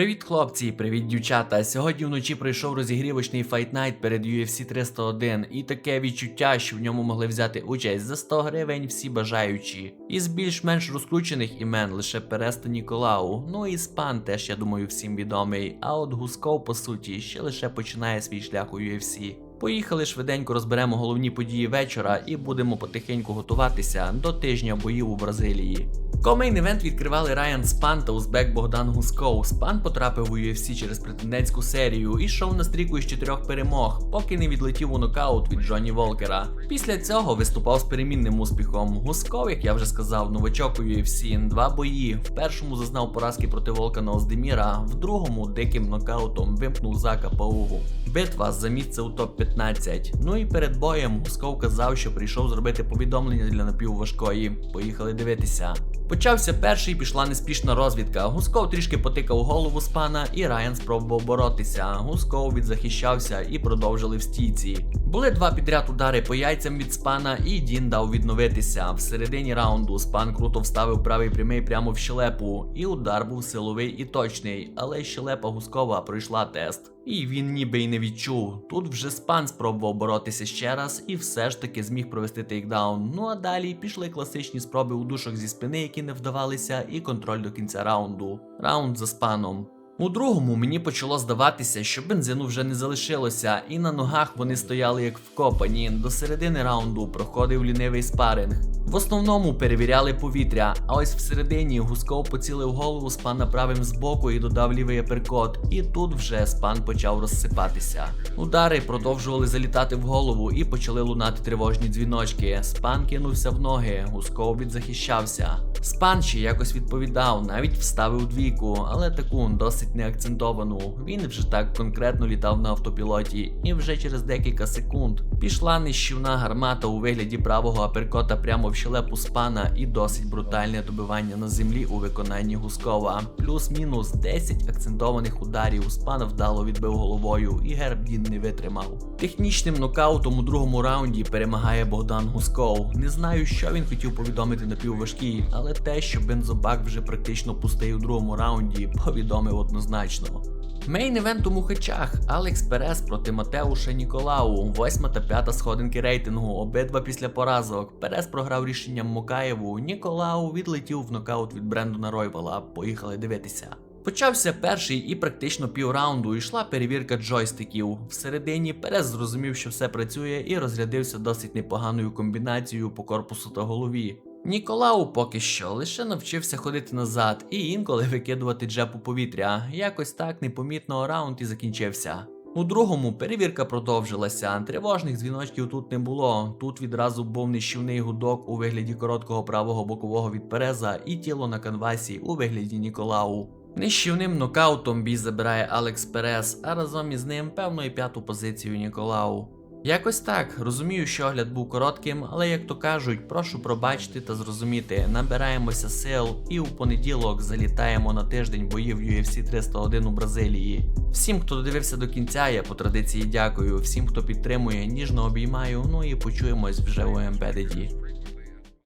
Привіт, хлопці, привіт, дівчата. Сьогодні вночі пройшов розігрівочний Fight Night перед UFC 301, і таке відчуття, що в ньому могли взяти участь за 100 гривень всі бажаючі. Із більш-менш розкручених імен лише Переста Ніколау. Ну і спан теж, я думаю, всім відомий. А от Гусков, по суті, ще лише починає свій шлях у UFC. Поїхали швиденько розберемо головні події вечора і будемо потихеньку готуватися до тижня боїв у Бразилії. Комейн івент відкривали Райан Спан та узбек Богдан Гусков. Спан потрапив у UFC через претендентську серію і йшов на стріку із чотирьох перемог, поки не відлетів у нокаут від Джонні Волкера. Після цього виступав з перемінним успіхом. Гусков, як я вже сказав, новачок у UFC, два бої. В першому зазнав поразки проти Волкана Оздеміра, в другому диким нокаутом вимкнув Зака Паугу. Битва за місце у топ-15. Ну і перед боєм Гусков казав, що прийшов зробити повідомлення для напівважкої. Поїхали дивитися. Почався перший, пішла неспішна розвідка. Гусков трішки потикав голову спана, і Райан спробував боротися. Гусков відзахищався і продовжили в стійці. Були два підряд удари по яйцям від спана, і Дін дав відновитися. В середині раунду спан круто вставив правий прямий прямо в щелепу, і удар був силовий і точний, але щелепа Гускова пройшла тест. І він ніби й не відчув. Тут вже спан спробував боротися ще раз і все ж таки зміг провести тейкдаун. Ну а далі пішли класичні спроби удушок зі спини, які не вдавалися, і контроль до кінця раунду. Раунд за спаном. У другому мені почало здаватися, що бензину вже не залишилося, і на ногах вони стояли як вкопані. До середини раунду проходив лінивий спаринг. В основному перевіряли повітря, а ось всередині Гусков поцілив голову спана правим збоку і додав лівий аперкот. І тут вже спан почав розсипатися. Удари продовжували залітати в голову і почали лунати тривожні дзвіночки. Спан кинувся в ноги, Гусков відзахищався. Спан ще якось відповідав, навіть вставив двійку, але таку досить неакцентовану. Він вже так конкретно літав на автопілоті, і вже через декілька секунд пішла нищівна гармата у вигляді правого аперкота прямо в щелепу спана і досить брутальне добивання на землі у виконанні Гускова. Плюс-мінус 10 акцентованих ударів спана вдало відбив головою, і Гербдін не витримав. Технічним нокаутом у другому раунді перемагає Богдан Гусков. Не знаю, що він хотів повідомити напівважкій, але те, що бензобак вже практично пустий у другому раунді, повідомив однозначно. Мейн івент у мухачах Алекс Перес проти Матеуша Ніколау, восьма та п'ята сходинки рейтингу, обидва після поразок. Перес програв рішенням Мукаєву, Ніколау відлетів в нокаут від Брендона Ройвала. Поїхали дивитися. Почався перший і практично півраунду йшла перевірка джойстиків. Всередині Перес зрозумів, що все працює, і розрядився досить непоганою комбінацією по корпусу та голові. Ніколау поки що лише навчився ходити назад і інколи викидувати джеб у повітря. Якось так непомітно раунд і закінчився. У другому перевірка продовжилася. Тривожних дзвіночків тут не було. Тут відразу був нищівний гудок у вигляді короткого правого бокового від Переза і тіло на канвасі у вигляді Ніколау. Нищівним нокаутом бій забирає Алекс Перес, а разом із ним певно і п'яту позицію Ніколау. Якось так, розумію, що огляд був коротким, але як то кажуть, прошу пробачити та зрозуміти, набираємося сил і у понеділок залітаємо на тиждень боїв UFC 301 у Бразилії. Всім, хто додивився до кінця, я по традиції дякую. Всім, хто підтримує, ніжно обіймаю. Ну і почуємось вже у Ембедеді.